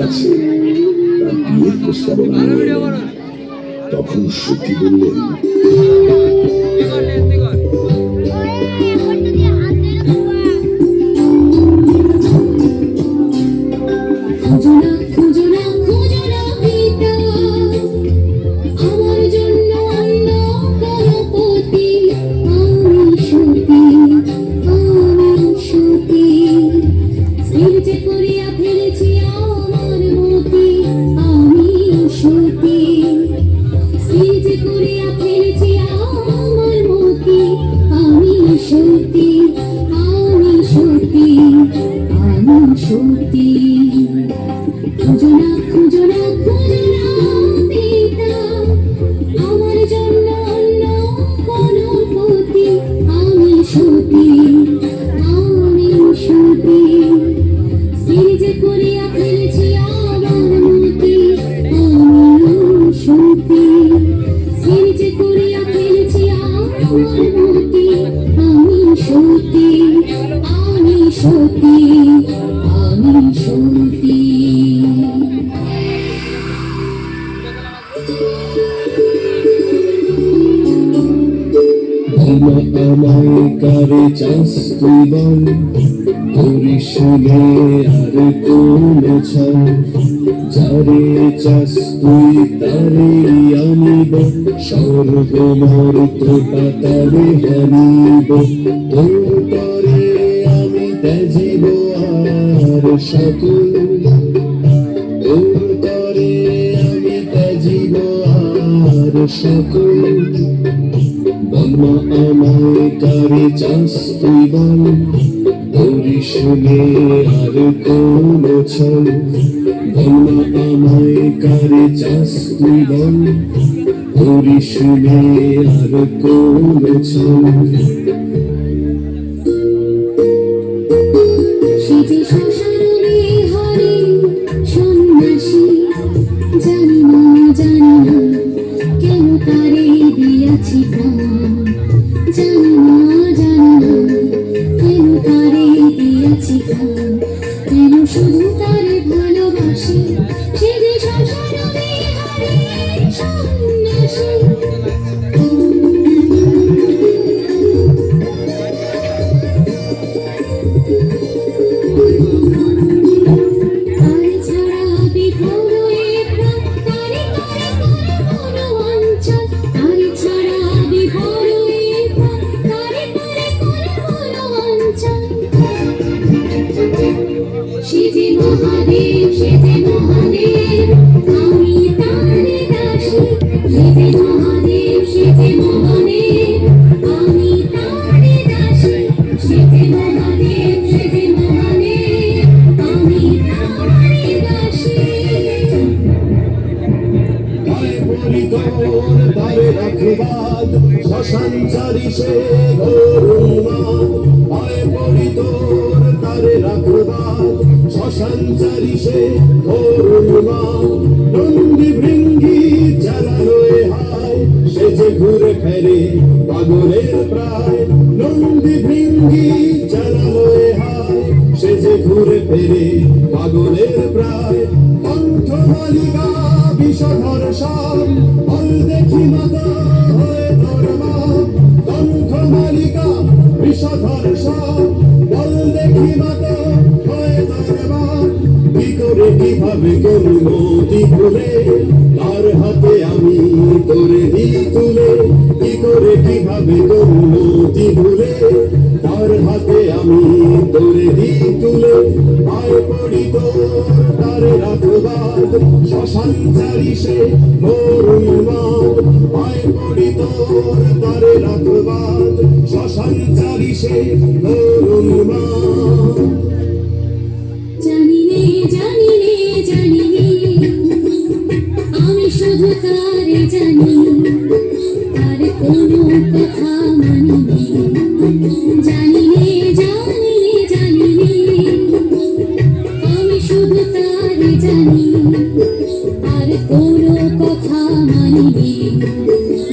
কাছে তার বিয়ের এলেন। তখন সত্যি বললেন সতী খুঁজো ধর্ম আমায় কারে চাস তুই বল? পরিশুলে আর কোন ছাল যারে চাস তুই তারে আনিব। সর্বমর তো পাতালে হারিব। তোর সকল তোর বলমা আমায় কারে চাস তুই বল পরিশুলে আর কোন ছল বলমা আমায় কারে চাস তুই বল কেন শুধু রাখবাদ শ্মশান চারি সে গরুমান পায়ে পরিতোর তারে রাখবাদ শ্মশান চারি সে গরুমান নন্দী ভৃঙ্গি যারা রয়ে হায়, সে যে ঘুরে ফেরে পাগলের প্রায়। নন্দী ভৃঙ্গি যারা রয়ে হায়, সে যে ঘুরে ফেরে পাগলের প্রায়। কণ্ঠ মালিকা বিষধর সাম দেখি মাতা। কীভাবে করব দি তার হাতে আমি তোরে দি তুলে? কি করে, কীভাবে করব ভুলে? তার হাতে আমি তোরে দি তুলে? তারে রাখবাদ শ্মশান চারি সে পায়ে পড়ি তারে রাখবাদ শ্মশান চারি সে মরুমাদ জানি তারে জানি। আর কোনো কথা মানিনি।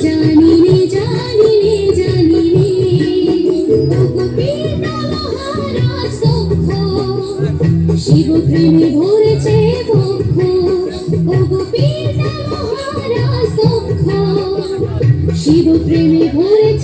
জানিনি জানিনি জানিনি। মহারাজ দক্ষ শিব প্রেমে ভরেছে শিব প্রেমে ভরেছে